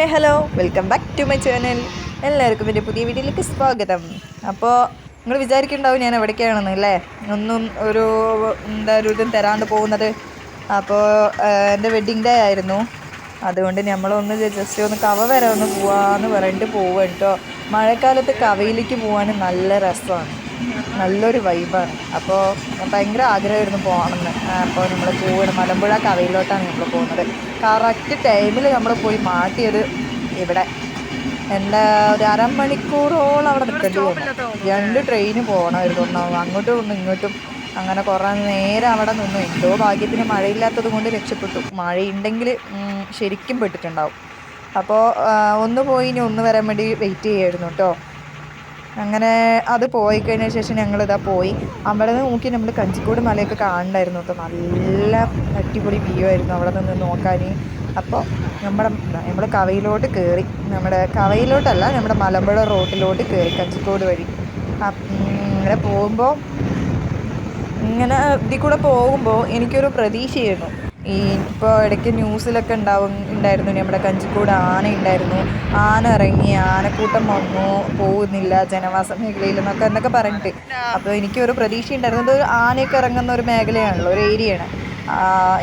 Hey hello. Welcome back to my channel. എല്ലാവർക്കും എന്റെ പുതിയ വീഡിയോയിലേക്ക് സ്വാഗതം. അപ്പോൾ നിങ്ങൾ വിചാരിക്കുന്നുണ്ടാവും ഞാൻ എവിടേക്കാണെന്ന് അല്ലേ? ഒന്നും ഒരു എന്താ ഒരു ഇതും തരാണ്ട് പോകുന്നത്. അപ്പോൾ എന്റെ വെഡ്ഡിങ് ഡേ ആയിരുന്നു. അതുകൊണ്ട് നമ്മളൊന്ന് ജസ്റ്റ് ഒന്ന് കവ വരെ ഒന്ന് പോവാന്ന് പറഞ്ഞിട്ട് പോവുക കേട്ടോ മഴക്കാലത്ത് കവയിലേക്ക് പോകാൻ നല്ല രസമാണ്. നല്ലൊരു വൈബാണ് അപ്പോൾ ഭയങ്കര ആഗ്രഹമായിരുന്നു പോകണമെന്ന്. അപ്പോൾ നമ്മൾ പോവുകയാണ്. മലമ്പുഴ കവയിലോട്ടാണ് നമ്മൾ പോകുന്നത്. കറക്റ്റ് ടൈമിൽ നമ്മൾ പോയി മാറ്റിയത് ഇവിടെ. എന്താ ഒരു അരമണിക്കൂറോളം അവിടെ നിൽക്കേണ്ടി വന്നു. രണ്ട് ട്രെയിന് പോകണമായിരുന്നു ഒന്നാവും അങ്ങോട്ടും ഒന്ന് ഇങ്ങോട്ടും. അങ്ങനെ കുറേ നേരം അവിടെ നിന്നു. എന്തോ ഭാഗ്യത്തിന് മഴയില്ലാത്തത് കൊണ്ട് രക്ഷപ്പെട്ടു. മഴയുണ്ടെങ്കിൽ ശരിക്കും പെട്ടിട്ടുണ്ടാവും. അപ്പോൾ ഒന്ന് പോയി ഇനി ഒന്ന് വരാൻ വേണ്ടി വെയിറ്റ് ചെയ്യായിരുന്നു കേട്ടോ അങ്ങനെ അത് പോയി കഴിഞ്ഞ ശേഷം ഞങ്ങൾ ഞങ്ങളിതാ പോയി. അവിടെ നിന്ന് നോക്കി നമ്മൾ കഞ്ചിക്കോട് മലയൊക്കെ കാണണ്ടായിരുന്നു. കേട്ടോ നല്ല അടിപൊളി വ്യൂ ആയിരുന്നു അവിടെ നിന്ന് നോക്കാൻ അപ്പോൾ നമ്മുടെ നമ്മൾ കവയിലോട്ട് കയറി നമ്മുടെ കവയിലോട്ടല്ല നമ്മുടെ മലമ്പുഴ റോട്ടിലോട്ട് കയറി കഞ്ചിക്കോട് വഴി. അങ്ങനെ പോകുമ്പോൾ ഇങ്ങനെ ഇതിൽ കൂടെ പോകുമ്പോൾ എനിക്കൊരു പ്രതീക്ഷയായിരുന്നു. ഇപ്പോൾ ഇടയ്ക്ക് ന്യൂസിലൊക്കെ ഉണ്ടാവും ഉണ്ടായിരുന്നു. നമ്മുടെ കഞ്ചിക്കൂട് ആന ഉണ്ടായിരുന്നു. ആന ഇറങ്ങി ആനക്കൂട്ടം വന്നു. പോകുന്നില്ല ജനവാസ മേഖലയിൽ എന്നൊക്കെ എന്നൊക്കെ പറഞ്ഞിട്ട്. അപ്പോൾ എനിക്കൊരു പ്രതീക്ഷ ഉണ്ടായിരുന്നു ഇത് ആനയൊക്കെ ഇറങ്ങുന്ന ഒരു മേഖലയാണല്ലോ ഒരു ഏരിയയാണ്.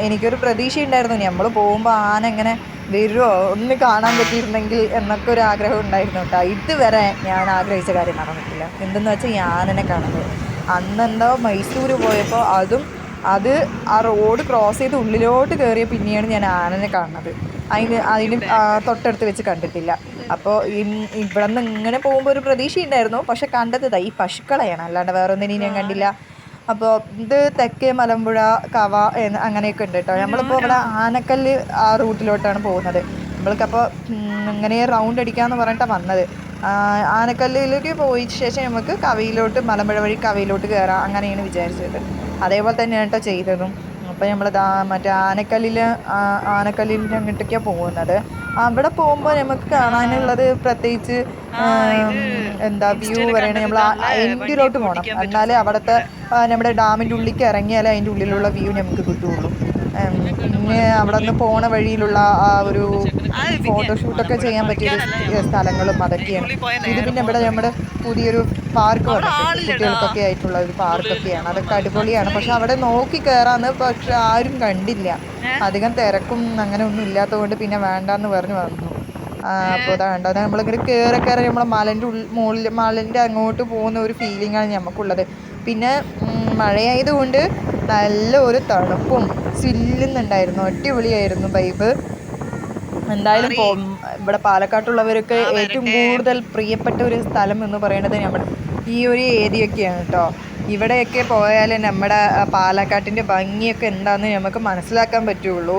എനിക്കൊരു പ്രതീക്ഷ ഉണ്ടായിരുന്നു നമ്മൾ പോകുമ്പോൾ ആന എങ്ങനെ വരുമോ ഒന്ന് കാണാൻ പറ്റിയിരുന്നെങ്കിൽ എന്നൊക്കെ ഒരു ആഗ്രഹം ഉണ്ടായിരുന്നു കേട്ടോ. ഇതുവരെ ഞാൻ ആഗ്രഹിച്ച കാര്യം നടന്നിട്ടില്ല എന്തെന്ന് വെച്ചാൽ ഈ ആനനെ കാണുന്നത്. അന്നെന്തോ മൈസൂർ പോയപ്പോൾ അതും അത് ആ റോഡ് ക്രോസ് ചെയ്ത് ഉള്ളിലോട്ട് കയറിയ പിന്നെയാണ് ഞാൻ ആനനെ കാണുന്നത്. അതിന് അതിന് തൊട്ടടുത്ത് വെച്ച് കണ്ടിട്ടില്ല. അപ്പോൾ ഇവിടെ നിന്ന് ഇങ്ങനെ പോകുമ്പോൾ ഒരു പ്രതീക്ഷ ഉണ്ടായിരുന്നു പക്ഷെ കണ്ടത് ഈ പശുക്കളെയാണ്. അല്ലാണ്ട് വേറെ ഒന്നിനെയും ഞാൻ കണ്ടില്ല. അപ്പോൾ ഇത് തെക്കേ മലമ്പുഴ കവ എന്ന് അങ്ങനെയൊക്കെ ഉണ്ട് കേട്ടോ. നമ്മളിപ്പോൾ ഇവിടെ ആനക്കല്ല് ആ റൂട്ടിലോട്ടാണ് പോകുന്നത്. നമ്മൾക്കപ്പോൾ ഇങ്ങനെ റൗണ്ട് അടിക്കാമെന്ന് പറഞ്ഞിട്ടാണ് വന്നത്. ആനക്കല്ലിലേക്ക് പോയ ശേഷം നമുക്ക് കവയിലോട്ട് മലമ്പുഴ വഴി കവയിലോട്ട് കയറാം അങ്ങനെയാണ് വിചാരിച്ചത്. അതേപോലെ തന്നെയാണ് കേട്ടോ ചെയ്തതും. അപ്പോൾ നമ്മൾ മറ്റേ ആനക്കല്ലിൽ ആനക്കല്ലിൽ അങ്ങോട്ടേക്കാണ് പോകുന്നത്. അവിടെ പോകുമ്പോൾ നമുക്ക് കാണാനുള്ളത് പ്രത്യേകിച്ച് എന്താ വ്യൂ പറയണത് നമ്മൾ എൻഡിലോട്ട് പോകണം എന്നാലേ അവിടുത്തെ നമ്മുടെ ഡാമിന്റെ ഉള്ളിലേക്ക് ഇറങ്ങിയാലേ അതിന്റെ ഉള്ളിലുള്ള വ്യൂ നമുക്ക് കിട്ടുകയുള്ളൂ പിന്നെ അവിടെ നിന്ന് പോണ വഴിയിലുള്ള ആ ഒരു ഫോട്ടോഷൂട്ടൊക്കെ ചെയ്യാൻ പറ്റിയ സ്ഥലങ്ങളും അതൊക്കെയാണ്. ഇത് പിന്നെ ഇവിടെ നമ്മുടെ പുതിയൊരു പാർക്ക് വന്നിട്ടുണ്ട് കുട്ടികൾക്കൊക്കെ ആയിട്ടുള്ള ഒരു പാർക്കൊക്കെയാണ്. അതൊക്കെ അടിപൊളിയാണ്. പക്ഷെ അവിടെ നോക്കി കയറാന്ന് പക്ഷെ ആരും കണ്ടില്ല. അധികം തിരക്കും അങ്ങനെ ഒന്നും ഇല്ലാത്തതുകൊണ്ട് പിന്നെ വേണ്ടാന്ന് പറഞ്ഞു വന്നു. അപ്പോൾ അതാണ്ട് അത് നമ്മളിങ്ങനെ കയറി കയറി നമ്മളെ മലന്റെ ഉള്ളിൽ മുകളിൽ മലന്റെ അങ്ങോട്ട് പോകുന്ന ഒരു ഫീലിംഗാണ് നമുക്കുള്ളത് പിന്നെ മഴയായതുകൊണ്ട് നല്ല ഒരു തണുപ്പും ചില്ലുന്നുണ്ടായിരുന്നു. അടിപൊളിയായിരുന്നു ബൈബ് എന്തായാലും ഇവിടെ പാലക്കാട്ടുള്ളവർക്ക് ഏറ്റവും കൂടുതൽ പ്രിയപ്പെട്ട ഒരു സ്ഥലം എന്ന് പറയുന്നത് നമ്മുടെ ഈ ഒരു ഏരിയയൊക്കെയാണ് കേട്ടോ. ഇവിടെയൊക്കെ പോയാൽ നമ്മുടെ പാലക്കാട്ടിന്റെ ഭംഗിയൊക്കെ എന്താണെന്ന് നമുക്ക് മനസ്സിലാക്കാൻ പറ്റുള്ളൂ.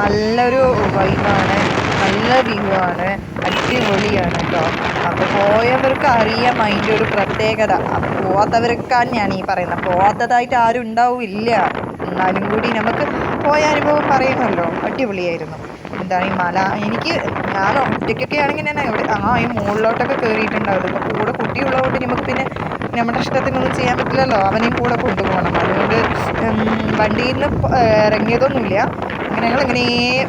നല്ലൊരു വൈബാണ് നല്ല വ്യൂ ആണ്. അടിപൊളിയാണ് കേട്ടോ. അപ്പോൾ പോയവർക്ക് അറിയാം അതിന്റെ ഒരു പ്രത്യേകത. പോവാത്തവർക്കാണ് ഞാൻ ഈ പറയുന്നത്. പോവാത്തതായിട്ട് ആരും ഉണ്ടാവില്ല. എന്നാലും കൂടി നമുക്ക് പോയ അനുഭവം പറയണമല്ലോ അടിപൊളിയായിരുന്നു. എന്താണ് ഈ മല? എനിക്ക് ഞാൻ ഒറ്റയ്ക്കൊക്കെ ആണെങ്കിൽ ഞാൻ എവിടെ ആ ഈ മുകളിലോട്ടൊക്കെ കയറിയിട്ടുണ്ടാവും ഇപ്പോൾ കൂടെ കുട്ടിയുള്ളതുകൊണ്ട് നമുക്ക് പിന്നെ നമ്മുടെ ഇഷ്ടത്തിനൊന്നും ചെയ്യാൻ പറ്റില്ലല്ലോ. അവനെയും കൂടെ കൊണ്ടുപോകണം. അതുകൊണ്ട് വണ്ടിയിൽ നിന്ന് ഇറങ്ങിയതൊന്നുമില്ല. ഞങ്ങൾ അങ്ങനെ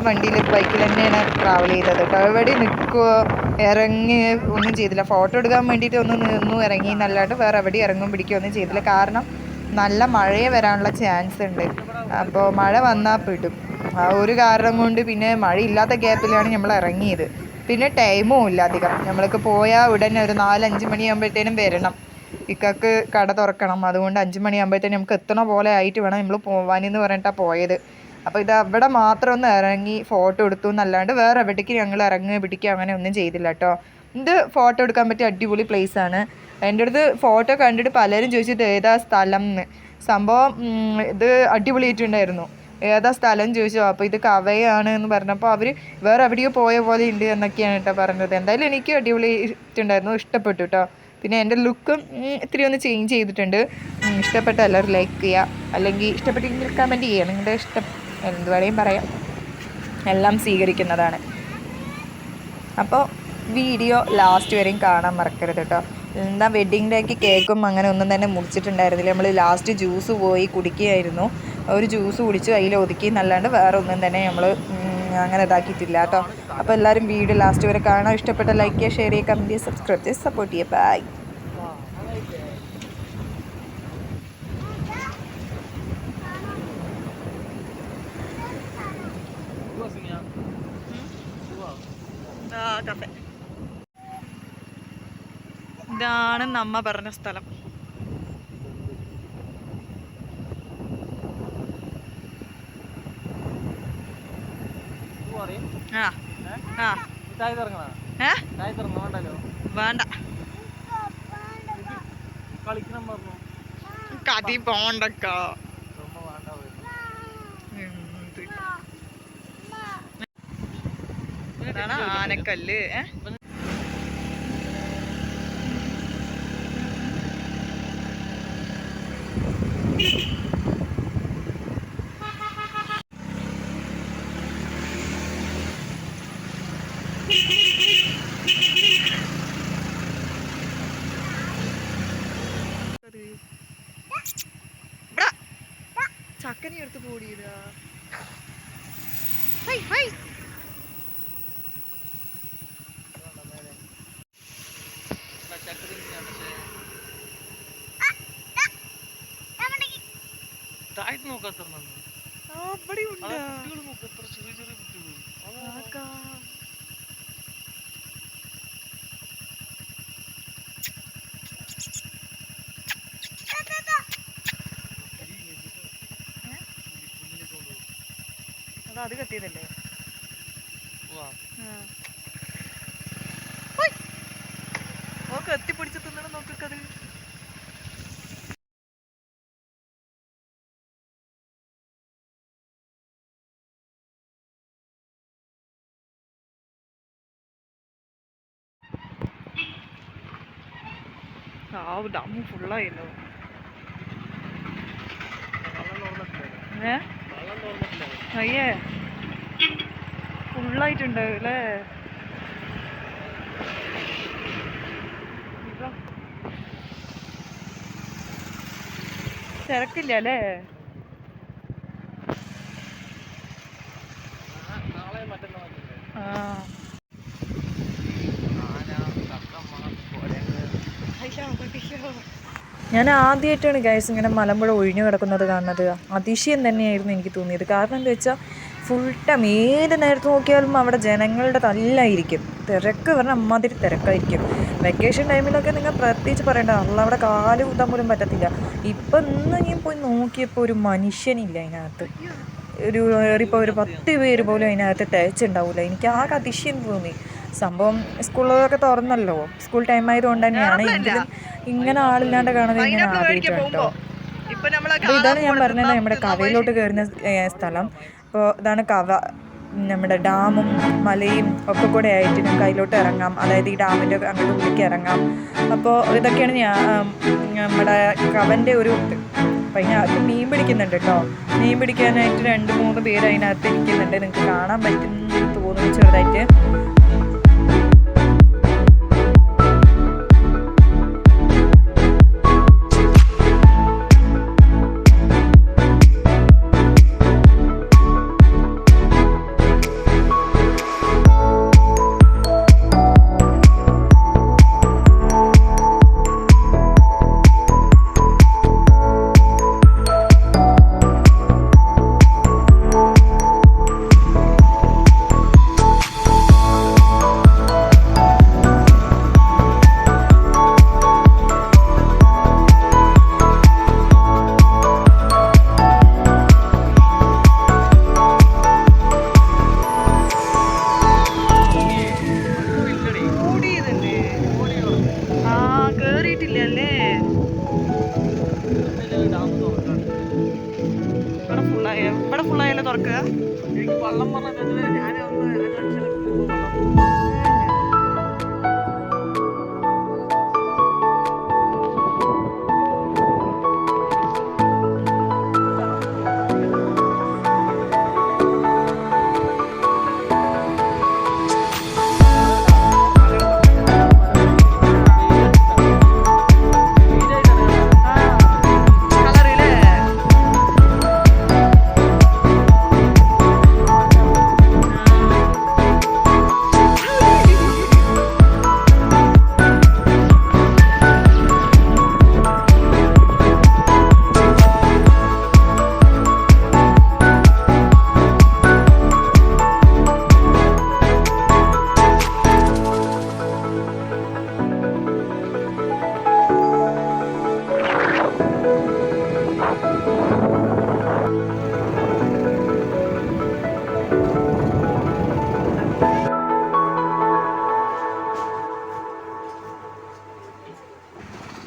വണ്ടിയിൽ ബൈക്കിൽ തന്നെയാണ് ട്രാവൽ ചെയ്തത്. കേട്ടോ എവിടെ നിൽക്കുവോ ഇറങ്ങി ഒന്നും ചെയ്തില്ല. ഫോട്ടോ എടുക്കാൻ വേണ്ടിയിട്ട് ഒന്ന് നിന്നു ഇറങ്ങി. എന്നല്ലാണ്ട് വേറെ എവിടെ ഇറങ്ങും പിടിക്കുകയോ ഒന്നും ചെയ്തില്ല. കാരണം നല്ല മഴയെ വരാനുള്ള ചാൻസ് ഉണ്ട്. അപ്പോൾ മഴ വന്നാൽ പെടും. ആ ഒരു കാരണം കൊണ്ട് പിന്നെ മഴയില്ലാത്ത ഗ്യാപ്പിലാണ് നമ്മൾ ഇറങ്ങിയത്. പിന്നെ ടൈമും ഇല്ല അധികം. നമ്മൾക്ക് പോയാൽ ഉടനെ ഒരു നാലഞ്ച് മണിയാകുമ്പോഴത്തേനും വരണം. ഇക്കക്ക് കട തുറക്കണം. അതുകൊണ്ട് അഞ്ച് മണിയാകുമ്പോഴത്തേനും നമുക്ക് എത്തണ പോലെ ആയിട്ട് വേണം നമ്മൾ പോവാനെന്ന് പറഞ്ഞിട്ടാണ് പോയത്. അപ്പോൾ ഇത് അവിടെ മാത്രം ഒന്ന് ഇറങ്ങി ഫോട്ടോ എടുത്തു എന്നല്ലാണ്ട് വേറെ എവിടേക്ക് ഞങ്ങൾ ഇറങ്ങുക പിടിക്കുക അങ്ങനെ ഒന്നും ചെയ്തില്ല കേട്ടോ. ഇത് ഫോട്ടോ എടുക്കാൻ പറ്റിയ അടിപൊളി പ്ലേസ് ആണ്. എന്റെ അടുത്ത് ഫോട്ടോ കണ്ടിട്ട് പലരും ചോദിച്ചിട്ട് ഏതാ സ്ഥലം എന്ന്. സംഭവം ഇത് അടിപൊളിയായിട്ടുണ്ടായിരുന്നു. ഏതാ സ്ഥലം ചോദിച്ചു. അപ്പോൾ ഇത് കവയാണ് എന്ന് പറഞ്ഞപ്പോൾ അവർ വേറെ എവിടെയോ പോയ പോലെ ഉണ്ട് എന്നൊക്കെയാണ് കേട്ടോ പറഞ്ഞത്. എന്തായാലും എനിക്ക് അടിപൊളിയായിട്ടുണ്ടായിരുന്നു ഇഷ്ടപ്പെട്ടു കേട്ടോ. പിന്നെ എന്റെ ലുക്കും ഇത്തിരി ഒന്ന് ചേഞ്ച് ചെയ്തിട്ടുണ്ട്. ഇഷ്ടപ്പെട്ട എല്ലാവരും ലൈക്ക് ചെയ്യുക. അല്ലെങ്കിൽ ഇഷ്ടപ്പെട്ടെങ്കിൽ കമന്റ് ചെയ്യുക. നിങ്ങളുടെ ഇഷ്ടം എന്ത് പറയാം. എല്ലാം സ്വീകരിക്കുന്നതാണ്. അപ്പോൾ വീഡിയോ ലാസ്റ്റ് വരെയും കാണാൻ മറക്കരുത് കേട്ടോ എന്താ വെഡ്ഡിങ് ഡേക്ക് കേക്കും അങ്ങനെ ഒന്നും തന്നെ മുറിച്ചിട്ടുണ്ടായിരുന്നില്ല. നമ്മൾ ലാസ്റ്റ് ജ്യൂസ് പോയി കുടിക്കുകയായിരുന്നു. ഒരു ജ്യൂസ് കുടിച്ച് അതിൽ ഒതുക്കി എന്നല്ലാണ്ട് വേറെ ഒന്നും തന്നെ നമ്മൾ അങ്ങനെ ഇതാക്കിയിട്ടില്ല കേട്ടോ അപ്പോൾ എല്ലാവരും വീഡിയോ ലാസ്റ്റ് വരെ കാണാൻ ഇഷ്ടപ്പെട്ട ലൈക്ക് ചെയ്യുക ഷെയർ ചെയ്യുക കമന്റ് ചെയ്യുക സബ്സ്ക്രൈബ് ചെയ്യുക സപ്പോർട്ട് ചെയ്യുക. ബൈ ഇതാണ് നമ്മ പറഞ്ഞ സ്ഥലം. വേണ്ട. കതി പോണ്ടക്ക. ഇതാണ് ആനക്കല്ല് ചക്കനെ എടുത്ത് ഹൈ ഹൈ. നോക്കാത്ത അവിടെ ഉണ്ട് കുട്ടികൾ നോക്ക് എത്ര ചെറിയ ചെറിയ കുട്ടികൾ ആക്കാ. അതാ കത്തിയതല്ലേ നോക്ക് എത്തിപ്പിടിച്ച് തിന്നണം നോക്കത് ആ ഡാമ് ഫുള്ളായല്ലോ? ഏ? അയ്യേ. ഫുള്ളായിട്ടുണ്ട് അല്ലേ. തിരക്കില്ല അല്ലേ? ആ. ഞാൻ ആദ്യമായിട്ടാണ് ഗൈസ് ഇങ്ങനെ മലമ്പുഴ ഒഴിഞ്ഞു കിടക്കുന്നത് കാണുന്നത്. അതിശയം തന്നെയായിരുന്നു എനിക്ക് തോന്നിയത്. കാരണം എന്താ വെച്ചാൽ ഫുൾ ടൈം ഏത് നേരത്ത് നോക്കിയാലും അവിടെ ജനങ്ങളുടെ തല്ലായിരിക്കും. തിരക്ക് പറഞ്ഞാൽ അമ്മാതിരി തിരക്കായിരിക്കും. വെക്കേഷൻ ടൈമിലൊക്കെ നിങ്ങൾ പ്രത്യേകിച്ച് പറയേണ്ട. അള്ള അവിടെ കാൽ കൂത്താൻ പോലും പറ്റത്തില്ല. ഇപ്പം ഇന്ന് ഞാൻ പോയി നോക്കിയപ്പോൾ ഒരു മനുഷ്യനില്ല അതിനകത്ത്. ഒരു ഏറിപ്പോൾ ഒരു പത്ത് പേര് പോലും അതിനകത്ത് തേച്ചുണ്ടാവില്ല എനിക്ക് ആകെ അതിശയം തോന്നി. സംഭവം സ്കൂളൊക്കെ തുറന്നല്ലോ. സ്കൂൾ ടൈം ആയതുകൊണ്ട് തന്നെയാണ്. എങ്കിലും ഇങ്ങനെ ആളില്ലാണ്ട് കാണുന്നത് ഇങ്ങനെ ആദ്യമായിട്ടോ ഇതാണ് ഞാൻ പറഞ്ഞത് നമ്മുടെ കവയിലോട്ട് കയറുന്ന സ്ഥലം. അപ്പോൾ ഇതാണ് കവ. നമ്മുടെ ഡാമും മലയും ഒക്കെ കൂടെ ആയിട്ട് നമുക്ക് അതിലോട്ട് ഇറങ്ങാം. അതായത് ഈ ഡാമിന്റെ അങ്ങോട്ട് ഉള്ളിലേക്ക് ഇറങ്ങാം. അപ്പോൾ ഇതൊക്കെയാണ് ഞാൻ നമ്മുടെ കവന്റെ ഒരു അപ്പം അതിനകത്ത് മീൻ പിടിക്കുന്നുണ്ട് കേട്ടോ. മീൻ പിടിക്കാനായിട്ട് രണ്ട് മൂന്ന് പേര് അതിനകത്ത് ഇരിക്കുന്നുണ്ട്. നിങ്ങൾക്ക് കാണാൻ പറ്റും തോന്നുന്നു ചെറുതായിട്ട്.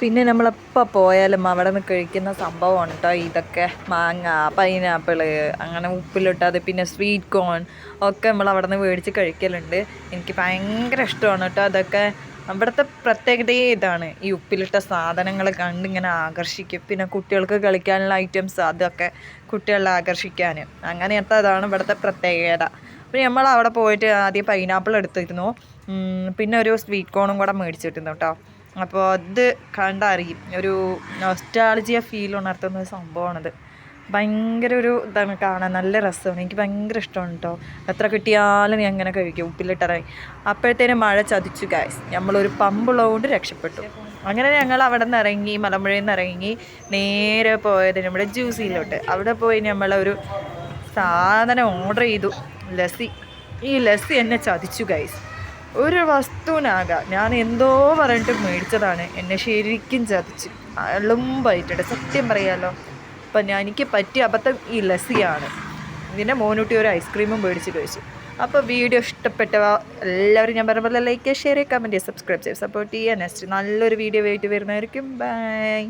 പിന്നെ നമ്മളെപ്പോൾ പോയാലും അവിടെ നിന്ന് കഴിക്കുന്ന സംഭവമാണ് കേട്ടോ ഇതൊക്കെ. മാങ്ങ പൈനാപ്പിൾ അങ്ങനെ ഉപ്പിലിട്ടാതെ പിന്നെ സ്വീറ്റ് കോൺ ഒക്കെ നമ്മൾ അവിടെ നിന്ന് മേടിച്ച് കഴിക്കലുണ്ട്. എനിക്ക് ഭയങ്കര ഇഷ്ടമാണ് കേട്ടോ അതൊക്കെ. അവിടുത്തെ പ്രത്യേകതയെ ഇതാണ്. ഈ ഉപ്പിലിട്ട സാധനങ്ങൾ കണ്ട് ഇങ്ങനെ ആകർഷിക്കും. പിന്നെ കുട്ടികൾക്ക് കളിക്കാനുള്ള ഐറ്റംസ് അതൊക്കെ കുട്ടികളെ ആകർഷിക്കാൻ അങ്ങനത്തെ അതാണ് ഇവിടുത്തെ പ്രത്യേകത. പിന്നെ നമ്മൾ അവിടെ പോയിട്ട് ആദ്യം പൈനാപ്പിൾ എടുത്തിരുന്നു. പിന്നെ ഒരു സ്വീറ്റ് കോണും കൂടെ മേടിച്ചിരുന്നു കേട്ടോ അപ്പോൾ അത് കണ്ടറിയും. ഒരു നൊസ്റ്റാളജിയ ഫീൽ ഉണർത്തുന്ന സംഭവമാണത് ഭയങ്കര ഒരു ഇതാണ് കാണാൻ നല്ല രസമാണ്. എനിക്ക് ഭയങ്കര ഇഷ്ടമാണ് കേട്ടോ എത്ര കിട്ടിയാലും ഞാൻ അങ്ങനെ കഴിക്കും ഉപ്പിലിട്ടറായി അപ്പോഴത്തേനും മഴ ചതിച്ചു ഗായ്സ് നമ്മളൊരു പമ്പുള്ളതുകൊണ്ട് രക്ഷപ്പെട്ടു. അങ്ങനെ ഞങ്ങൾ അവിടെ നിന്ന് ഇറങ്ങി മലമ്പുഴയിൽ നിന്ന് ഇറങ്ങി നേരെ പോയത് നമ്മുടെ ജ്യൂസിയിലോട്ട് അവിടെ പോയി നമ്മളൊരു സാധനം ഓർഡർ ചെയ്തു. ലസ്സി. ഈ ലസ്സി എന്നെ ചതിച്ചു ഗൈസ് ഒരു വസ്തുവിനാകാം. ഞാൻ എന്തോ പറഞ്ഞിട്ട് മേടിച്ചതാണ്. എന്നെ ശരിക്കും ചതിച്ചു. എളുമ്പായിട്ടുണ്ട് സത്യം പറയാലോ. അപ്പം ഞാൻ എനിക്ക് പറ്റിയ അബദ്ധം ഈ ലസ്സിയാണ്. ഇതിന്റെ മോനൂട്ടി ഒരു ഐസ്ക്രീമും മേടിച്ച് കഴിച്ചു അപ്പോൾ വീഡിയോ ഇഷ്ടപ്പെട്ടവ എല്ലാവരും ഞാൻ പറഞ്ഞ പോലെ ലൈക്ക് ഷെയർ ചെയ്യുക കമന്റ് ചെയ്യുക സബ്സ്ക്രൈബ് ചെയ്യുക സപ്പോർട്ട് ചെയ്യുക നെക്സ്റ്റ് നല്ലൊരു വീഡിയോ ആയിട്ട് വരുന്നതായിരിക്കും. ബൈ